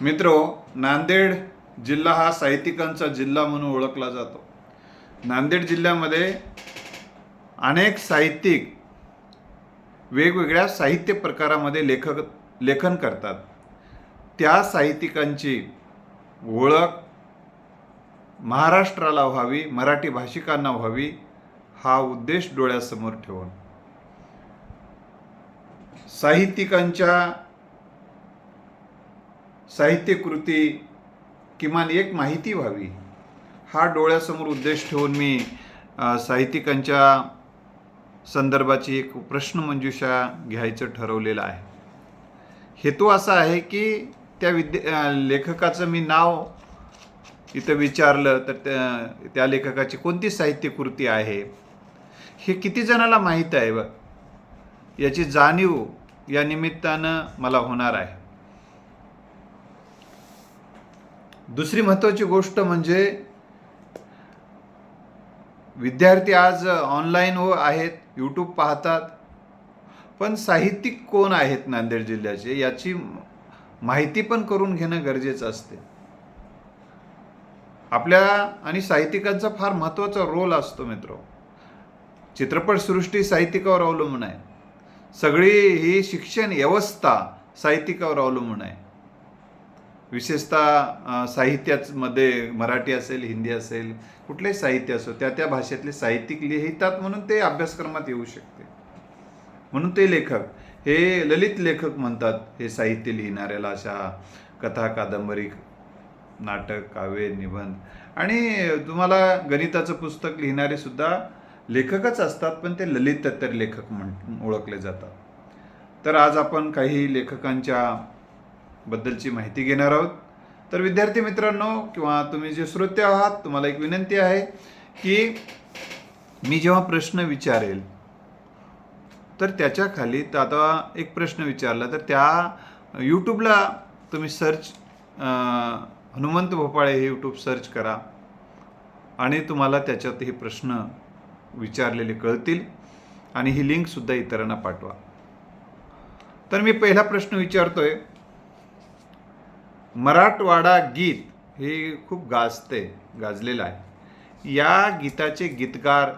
मित्रो नांदेड जिल्हा हा साहित्यिकांचा जिल्हा म्हणून ओळखला जातो. नांदेड जिल्ह्यामध्ये अनेक साहित्यिक वेगवेगळ्या साहित्य प्रकारामध्ये लेखक लेखन करतात. त्या साहित्यिकांची ओळख महाराष्ट्राला व्हावी मराठी भाषिकांना व्हावी हा उद्देश डोळ्यासमोर ठेवून. साहित्यिकांच्या साहित्यकृती किमान एक माहिती व्हावी. हा डोळ्यासमोर उद्देश ठेवून मी साहित्यिकांच्या संदर्भाची एक प्रश्नमंजुषा घ्यायचं ठरवलेलं आहे. हेतू असा आहे की त्या विद्या लेखकाचं मी नाव इथं विचारलं तर त्या त्या लेखकाची कोणती साहित्यकृती आहे? हे किती जणाला माहीत आहे बघ? याची जाणीव या निमित्तानं मला होणार आहे. दुसरी महत्त्वाची गोष्ट म्हणजे विद्यार्थी आज ऑनलाईन व आहेत यूट्यूब पाहतात. पण साहित्यिक कोण आहेत नांदेड जिल्ह्याचे? याची माहिती पण करून घेणं गरजेचं असते. आपल्या आणि साहित्यिकांचा फार महत्त्वाचा रोल असतो मित्र. चित्रपटसृष्टी साहित्यिकावर अवलंबून आहे. सगळी ही शिक्षण व्यवस्था साहित्यिकावर अवलंबून आहे. विशेषतः साहित्यामध्ये मराठी असेल हिंदी असेल कुठलेही साहित्य असो त्या त्या भाषेतले साहित्यिक लिहितात म्हणून ते अभ्यासक्रमात येऊ शकते. म्हणून ते लेखक हे ललित लेखक म्हणतात हे साहित्य लिहिणाऱ्याला अशा कथा कादंबरी नाटक काव्य निबंध आणि तुम्हाला गणिताचं पुस्तक लिहिणारे सुद्धा लेखकच असतात पण ते ललित तत्तर लेखक म्हण ओळखले जातात. तर आज आपण काही लेखकांच्या बद्दलची माहिती घेणार आहोत. तर विद्यार्थी मित्रांनो किंवा तुम्ही जे श्रोते आहात तुम्हाला एक विनंती आहे की मी जेव्हा प्रश्न विचारेल तर त्याच्याखाली तर आता एक प्रश्न विचारला तर त्या यूट्यूबला तुम्ही सर्च हनुमंत भोपाळे हे यूट्यूब सर्च करा. आणि तुम्हाला त्याच्यात हे प्रश्न विचारलेले कळतील आणि ही लिंकसुद्धा इतरांना पाठवा. तर मी पहिला प्रश्न विचारतोय. मराठवाडा गीत हे खूप गाजते गाजलेलं आहे. या गीताचे गीतकार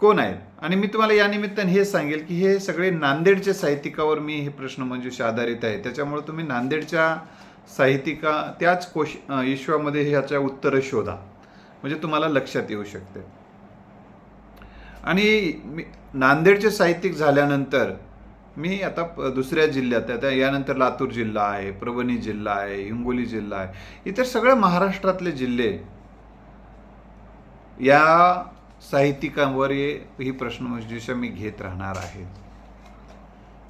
कोण आहेत? आणि मी तुम्हाला या निमित्ताने हे सांगेल की हे सगळे नांदेडच्या साहित्यिकावर मी हे प्रश्न मंजुषा आधारित आहे. त्याच्यामुळे तुम्ही नांदेडच्या साहित्यिका त्याच कोश विश्वामध्ये ह्याच्या उत्तरं शोधा. म्हणजे तुम्हाला लक्षात येऊ शकते. आणि मी नांदेडचे साहित्यिक झाल्यानंतर मी आता दुसऱ्या जिल्ह्यात आता यानंतर लातूर जिल्हा आहे परभणी जिल्हा आहे हिंगोली जिल्हा आहे. इतर सगळे महाराष्ट्रातले जिल्हे या साहित्यिकांवर ही प्रश्नमंजुषा मी घेत राहणार आहे.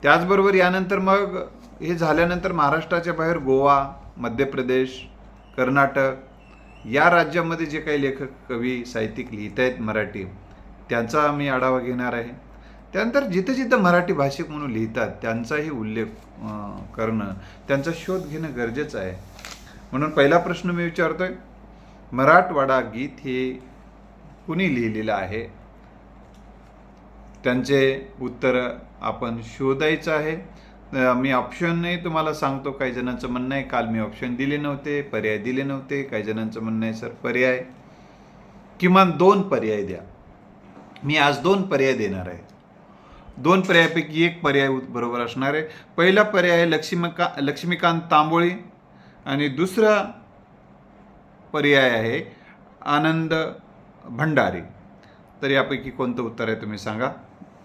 त्याचबरोबर यानंतर मग हे झाल्यानंतर महाराष्ट्राच्या बाहेर गोवा मध्य प्रदेश कर्नाटक या राज्यामध्ये जे काही लेखक कवी साहित्यिक लिहित आहेत मराठी त्यांचा मी आढावा घेणार आहे. त्यानंतर जिथं जिथं मराठी भाषिक म्हणून लिहितात त्यांचाही उल्लेख करणं त्यांचा शोध घेणं गरजेचं आहे. म्हणून पहिला प्रश्न मी विचारतोय मराठवाडा गीत हे कुणी लिहिलेलं आहे? त्यांचे उत्तर आपण शोधायचं आहे. मी ऑप्शनही तुम्हाला सांगतो काही जणांचं म्हणणं आहे काल मी ऑप्शन दिले नव्हते पर्याय दिले नव्हते काही जणांचं म्हणणं आहे सर पर्याय. किमान दोन पर्याय द्या. मी आज दोन पर्याय देणार आहे. दोन पर्यायापैकी एक पर्याय बरोबर असणार आहे. पहिला पर्याय लक्ष्मीका लक्ष्मीकांत तांबोळी आणि दुसरा पर्याय आहे आनंद भंडारी. तर यापैकी कोणतं उत्तर आहे तुम्ही सांगा?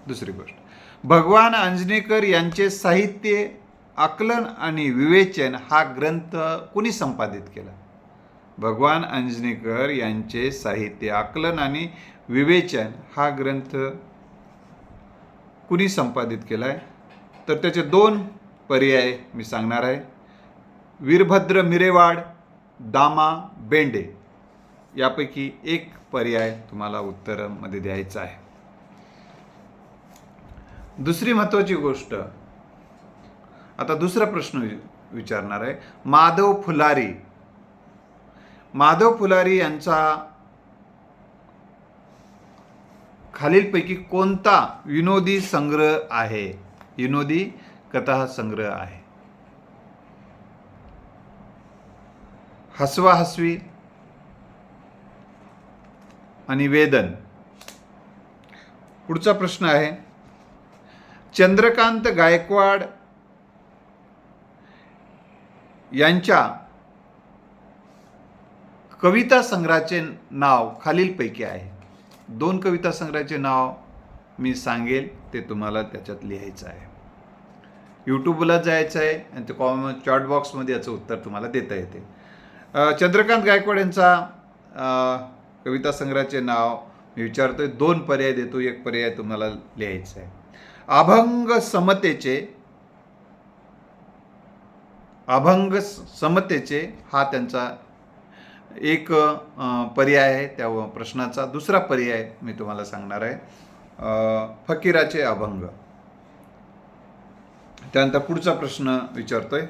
दुसरी गोष्ट. भगवान अंजनेकर यांचे साहित्य आकलन आणि विवेचन हा ग्रंथ कुणी संपादित केला? भगवान अंजनेकर यांचे साहित्य आकलन आणि विवेचन हा ग्रंथ कुणी संपादित केला आहे तर त्याचे दोन पर्याय मी सांगणार आहे. वीरभद्र मिरेवाड दामा बेंडे यापैकी एक पर्याय तुम्हाला उत्तरामध्ये द्यायचा आहे. दुसरी महत्त्वाची गोष्ट आता दुसरा प्रश्न वि- विचारणार आहे. माधव फुलारी. माधव फुलारी यांचा खालीलपैकी कोणता विनोदी संग्रह आहे? विनोदी कथा संग्रह आहे. हसवा हसवी आणि वेदन. पुढचा प्रश्न आहे. चंद्रकांत गायकवाड यांच्या कविता संग्रहाचे नाव खालीलपैकी आहे. दोन कविता संग्रहाचे नाव मी सांगेल ते तुम्हाला त्याच्यात लिहायचं आहे. यूट्यूबला जायचं आहे आणि ते कॉम चॉट बॉक्समध्ये याचं उत्तर तुम्हाला देता येते. चंद्रकांत गायकवाड यांचा कविता संग्रहाचे नाव मी विचारतोय दोन पर्याय देतो एक पर्याय तुम्हाला लिहायचं आहे. अभंग समतेचे अभंग समतेचे हा त्यांचा एक पर्याय आहे त्या प्रश्नाचा. दुसरा पर्याय मी तुम्हाला सांगणार आहे फकीराचे अभंग. त्यानंतर पुढचा प्रश्न विचारतोय.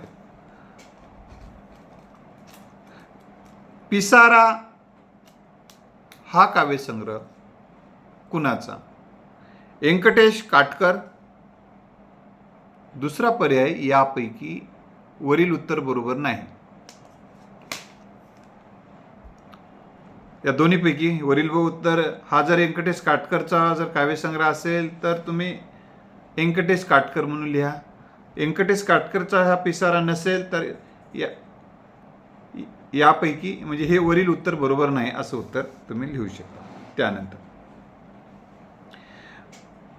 पिसारा हा काव्यसंग्रह कुणाचा? व्यंकटेश काटकर. दुसरा पर्याय यापैकी वरील उत्तर बरोबर नाही. या दोन्हीपैकी वरील व उत्तर हा जर व्यंकटेश काटकरचा जर काव्यसंग्रह असेल तर तुम्ही व्यंकटेश काटकर म्हणून लिहा. व्यंकटेश काटकरचा हा पिसारा नसेल तर या यापैकी म्हणजे हे वरील उत्तर बरोबर नाही असं उत्तर तुम्ही लिहू शकता. त्यानंतर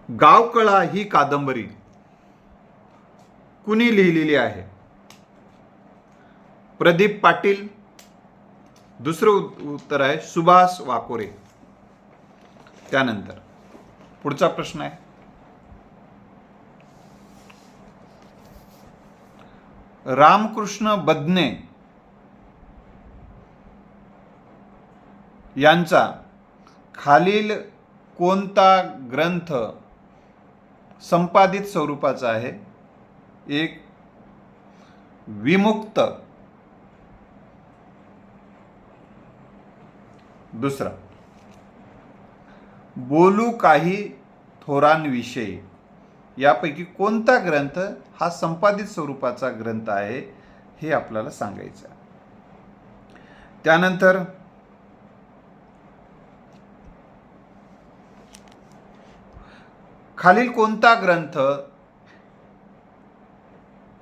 गावकळा ही कादंबरी कुणी लिहिलेली आहे? प्रदीप पाटील दुसरं उत्तर आहे सुभाष वाकोरे. त्यानंतर पुढचा प्रश्न आहे. रामकृष्ण बदने यांचा खालील कोणता ग्रंथ संपादित स्वरूपाचा आहे? एक विमुक्त दुसरा बोलू काही थोरांविषयी. यापैकी कोणता ग्रंथ हा संपादित स्वरूपाचा ग्रंथ आहे हे आपल्याला सांगायचं त्यानंतर खालील कोणता ग्रंथ?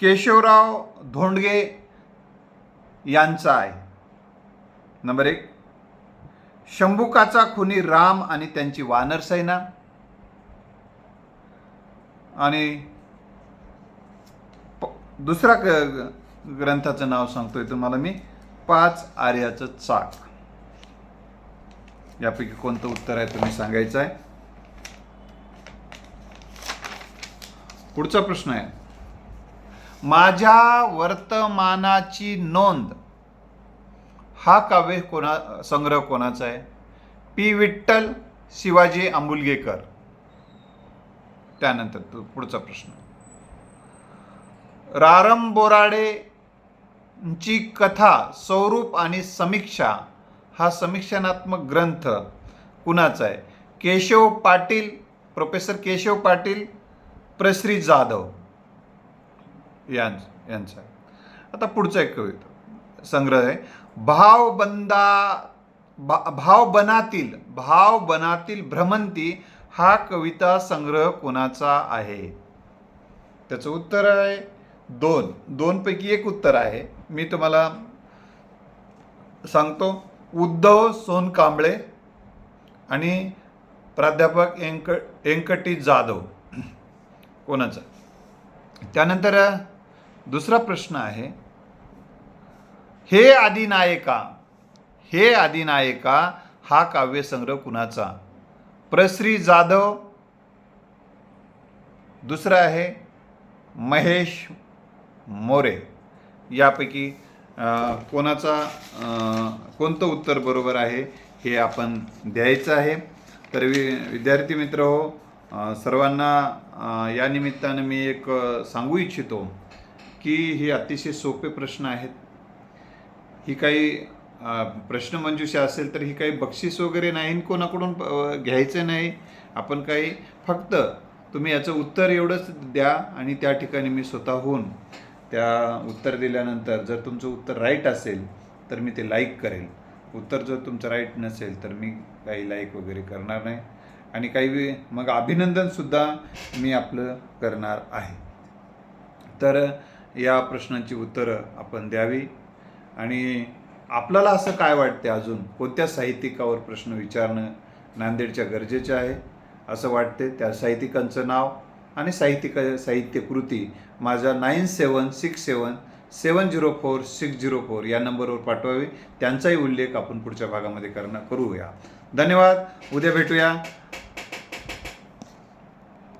केशवराव धोंडगे यांचा आहे. नंबर एक शंभुकाचा खुनी राम आणि त्यांची वानर सैना. आणि प- दुसरा ग्रंथाचं नाव सांगतोय तुम्हाला मी. पाच आर्याचं चाक. यापैकी कोणतं उत्तर आहे तुम्ही सांगायचं आहे? पुढचा प्रश्न आहे. माझ्या वर्तमानाची नोंद हा काव्य कोणा संग्रह कोणाचा आहे? पी विठ्ठल शिवाजी आंबुलगेकर. त्यानंतर पुढचा प्रश्न. रारम बोराडेंची कथा स्वरूप आणि समीक्षा हा समीक्षणात्मक ग्रंथ कुणाचा आहे? केशव पाटील प्रोफेसर केशव पाटील प्रश्री जाधव यांचा आता पुढचा एक कविता संग्रह आहे. भावबंदा भा भावबनातील भावबनातील भ्रमंती हा कविता संग्रह कोणाचा आहे? त्याचं उत्तर आहे दोन. दोनपैकी एक उत्तर आहे. मी तुम्हाला सांगतो. उद्धव सोनकांबळे आणि प्राध्यापक एंक व्यंकटी जाधव. कोणाचा? त्यानंतर दुसरा प्रश्न आहे. हे आदिनायका हे आदिनायका हा काव्यसंग्रह कुणाचा? प्रश्री जाधव. दुसरा आहे महेश मोरे. यापैकी कोणाचा कोणतं उत्तर बरोबर आहे हे आपण द्यायचं आहे. तर वि विद्यार्थी मित्र हो सर्वांना या निमित्तानं मी एक सांगू इच्छितो की हे अतिशय सोपे प्रश्न आहेत. ही काही प्रश्नमंजुषा असेल तर ही काही बक्षीस वगैरे नाही आणि कोणाकडून घ्यायचं नाही. आपण काही फक्त तुम्ही याचं उत्तर एवढंच द्या आणि त्या ठिकाणी मी स्वतःहून त्या उत्तर दिल्यानंतर जर तुमचं उत्तर राईट असेल तर तर मी ते लाईक करेल. उत्तर जर तुमचं राईट नसेल तर मी काही लाईक वगैरे करणार नाही. आणि काही वे मग अभिनंदनसुद्धा मी आपलं करणार आहे. तर या प्रश्नांची उत्तरं आपण द्यावी. आणि आपल्याला असं काय वाटते अजून? कोणत्या साहित्यिकावर प्रश्न विचारणं नांदेडच्या गरजेचे आहे असं वाटते त्या साहित्यिकांचं नाव आणि साहित्यिक साहित्य कृती माझ्या nine seven six seven seven zero four six zero four या नंबरवर पाठवावी. त्यांचाही उल्लेख आपण पुढच्या भागामध्ये करणं करूया. धन्यवाद. उद्या भेटूया.